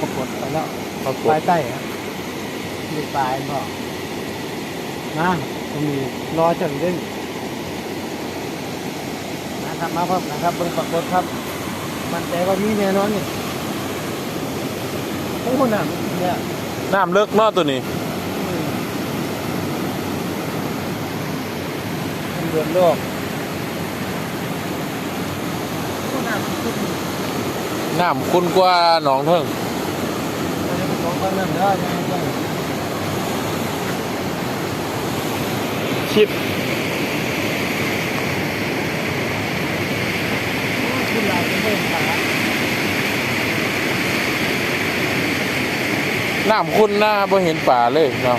ปรากฏไปแล้วปรากปฏลายใต้อะมีปลายบอกนะจะมีรอจนเล่นนะครับมาพบนะครับเบิ่งปรากฏครับ มันใจว่ามีแน่นอนนี่โอ้โหน่ะเนี่ยน้ำเลิกเนอตัวนี้อืมมันเดือนโลกโอ้น่ะมันขึ้น น้ำคุณกว่าหนองเทิง ชิปคุณเราจะเบิ่งขาน้ำคุณหน้าบ่เห็นป่าเลยเนาะ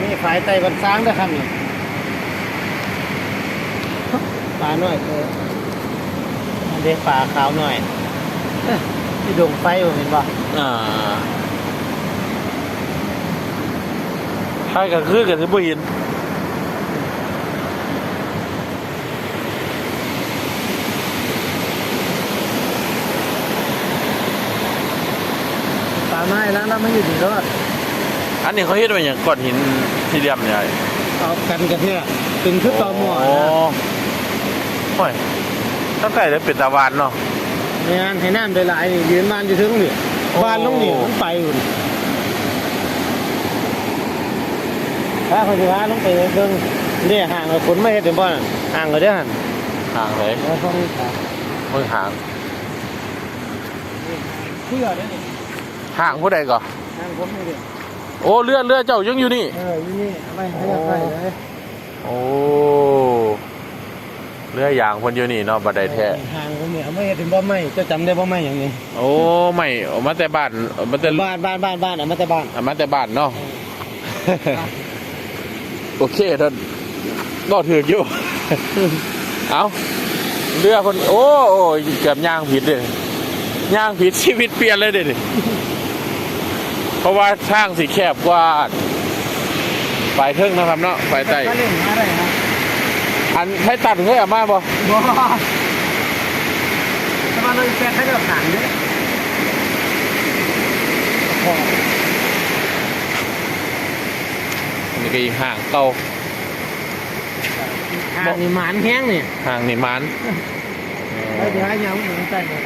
นี่ฝ่ายไต่บันซ้างด้วยครับนี่ปลาหน่อยเอออัน เด็กปลาขาวหน่อยเอ้ยที่ดงไฟผมเห็นป่ะอ่าใช่ก็คือก็สิบ่เห็นปลาไม้แล้วแล้วมันอยู่ดีรอดอันนี้เขาเฮ็ดไว้หยังก้อนหินสี่เหลี่ยมใหญ่เอากันกันเนี่ยตึงขึ้นต่อหม้อโอ้นะโอ้ย ตั้งแต่ได้เป็นตาหวานเนาะในงานให้น้ำได้หลายนี่ยืนมานอยู่ถึงนี่โอ้บ้านลงนี่มันไปอยู่นี่ถ้าเขาจะพาลงไปเบิ่งเนี่ยห่างกับคนไม่เห็นถึงบ่อนห่างกับเด้อหันห่างเลยแล้วต้องขาเบิ่งห่างเพื่อได้นี่ห่างผู้ใดก่อห่างผมนี่เด้อโอ้เรือเรือเจ้ายังอยู่นี่เอออยู่นี่เอาไปให้เอาไปเลยโอ้ เรือยางเพิ่นอยู่นี่เนาะบัดใดแท้ห่างผมเนี่ยเอาไม่เห็นถึงบ่ไม่เจ้าจำได้บ่ไม่อย่างนี้โอ้ไม่เอามาแต่บ้านเอามาแต่บ้านบ้านบ้านบ้านเอามาแต่บ้านเอามาแต่บ้านเนาะโอเคท่านก็ถืออยู่ เอาเรือคนโอ้โอ้ยเกือบย่างผิดเลยย่างผิดชีวิตเปลี่ยนเลยเด็ดเพราะว่าทางสีแคบกว่าไปเทิงนะครับเนาะไปใต้ก็เล่น อะไรครับอันให้ตัดเคยเอามาบ่บ่ถ้ามาเลยแฟนให้เราขังเด้อพออันนี้ก็อีกห่างเก่าห่างนี่หมานแห้งนี่ห่างนี่มันแล้วเดี๋ยวให้ยังเหมือนกันเลย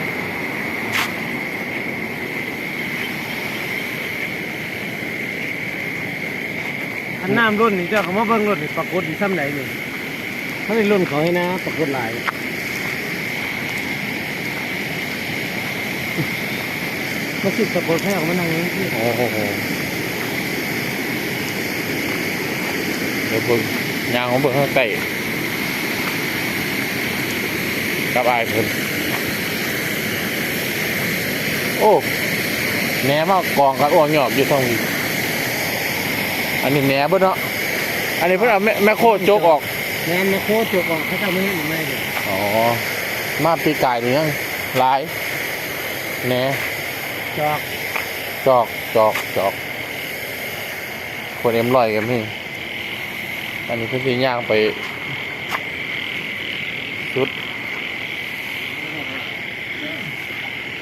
อันน้ำรุ่นนี่เจ้าเขามาเบิ่งรุ่นนี่ปรากฏที่ซ้ำไหนนี่ ถ้าในรุ่นเขาให้นะปรากฏหลายมาสิปรากฏให้ออกมานั่งนี้ที่โอ้โหเดี๋ยวเบิ่งยางของเบิ่งข้างใกล้กับอายเพิ่นโอ้แหนมากองกันอ้วงหยอบอยู่ตรงนี้อันนี้แหนเบิ่เนาะอันนี้เพิ่นเอาแม่แม่โคตรโจกออก แมนมาโคตรตัวก่อนเขาทำไม่ให้หรือไม่เลยอ๋อ มาปีกายนี่ยังหลายแหนจอกจอกจอกจอก คนเอ็มลอยกันพี่อันนี้เพิ่นสิย่างไปชุด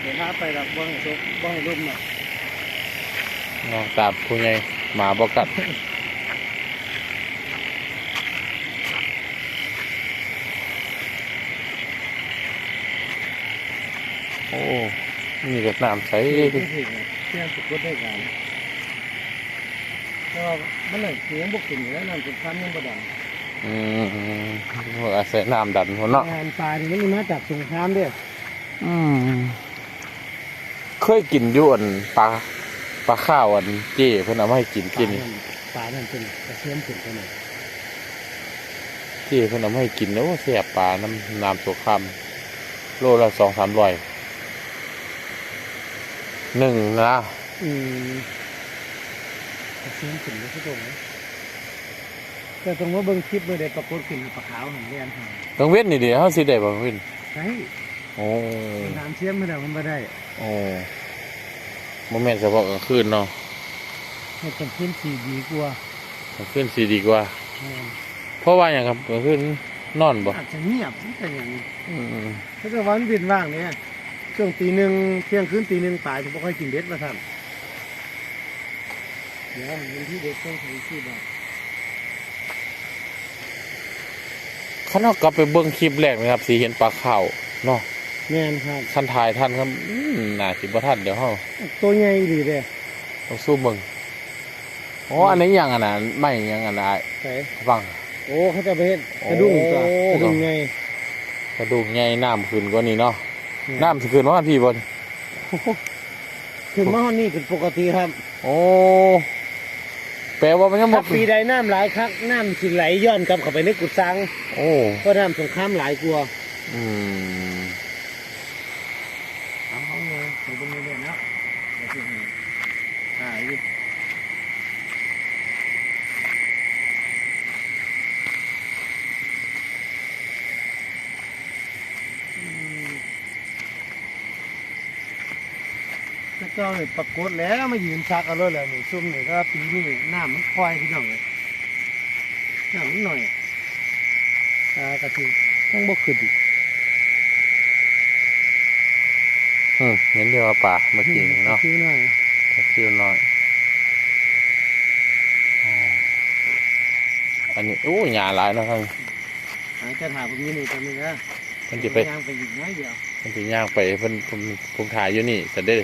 เดี๋ยวพาไปแบบบ้องซุกบ้องรุ่มหน่อยน้องตาบผู้ใหญ่หมาบอกกัด โอ้นี่ก็น้ำใสเที่ยงถึงเที่ยงสุดก็ได้กันแต่ว่ามันเลยเสียงบกขึ้นอยู่แล้วนั่นสุดท้ายยังประดังอืมอาศัยน้ำดันหัวเนาะงานปลานี่มันมาจากสงครามเด้ออืมเคยกินอยวนปลาปลาข้าวอันเจ้เพิ่นเอามาให้กินกินปลานั่นเป็นกระเทียมขึ้นเท่านั้นเจ้เพิ่นเอามาให้กินแล้วแซ่บปลาน้ำน้ำตัวคำโลละสองสามร้อย หนึ่งนะอืมกระเทียมขึ้นไม่ใช่ตรงนะแต่ตรงว่าเบิ่งคลิปเมื่อใดปรากฏขึ้นปลาขาวหันเรียนหากังเว้นนี่เดียวเขาสิได้บ่กังเว้นใช่โอ้น้ำเชื่อมไม่ได้มันไม่ได้โอ้โมเมนต์เฉพาะกลางคืนเนาะให้เป็นขึ้นสีดีกว่ากลางคืนสีดีกว่าแม่นเพราะว่าอย่างครับกลางคืนนอนบ่อาจจะเงียบแต่อย่างนี้อืมถ้าเกิดวันบินว่างเนี่ย ช่วงตีหนึ่งเที่ยงคืนตีหนึ่งปลายผมบ่ค่อยกินเด็ดมาทำเดี๋ยวเงินที่เด็ดต้องใช้สี่บาทคันเอากลับไปเบิ่งคลิปแรกนะครับสิเห็นปลาขาวเนาะแม่นครับคันถ่ายทันครับอืมน่าสิบ่ทันเดี๋ยวเฮาตัวใหญ่ดีเลยต้องสู้เบิ่งอ๋ออันนี้หยังอะนะไม่หยังอะนะใส่ฟังโอ้เขาจะไปเฮ็ดกระดุ้งตัวโอ้กระดุ้งไงกระดูกใหญ่น้ำขึ้นกว่านี้เนาะ น้ำสิขึ้นว่าพี่บ่นขึ้นมาห้องนี่เป็นปกติครับ โอ้แปลว่ามันยังบ่ถ้าปีใดน้ำหลายครั้งน้ำสิไหลย้อนกลับเข้าไปในกุซังโอ้เพราะน้ำสงครามหลายกลัวาอืมเอาเอาเลยไปบนนี้เลยนะเดี๋ยวสิให้ถ่ายอยู่อืมถ้า เจ้าเนี่ยปรากฏแล้วมายืนซักเอาเลยแหละนี่ซุ่มนี่ก็ปีนี้น้ำมันคอยพี่น้องเลยน้ำมันหน่อยตากระทิต้องบกขึ้นอีกอืมเห็นเดียวว่าป่าเมื่อกี้นี่เนาะคิ้วหน่อยตะคิวน้อยอ๋ออันนี้โอ้หญ้าหลายเนาะครับหาจะถามผมอยี่นี่ตอนนี้นะมันสิไปย่างไปอีกน้อยเดียวมันสิย่างไปเพิ่นผมผมถ่ายอยู่นี่จะได้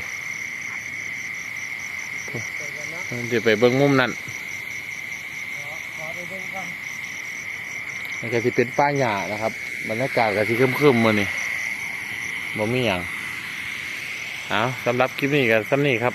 เดี๋ยวไปเบิ้งมุมนั้นขอไปเบิ่งก่อนมันก็สิเป็นป้าหญ้านะครับ บรรยากาศก็สิครึมๆมือนี่บ่มีหยางเอาสำหรับคลิปนี้ก็สำนี้ครับ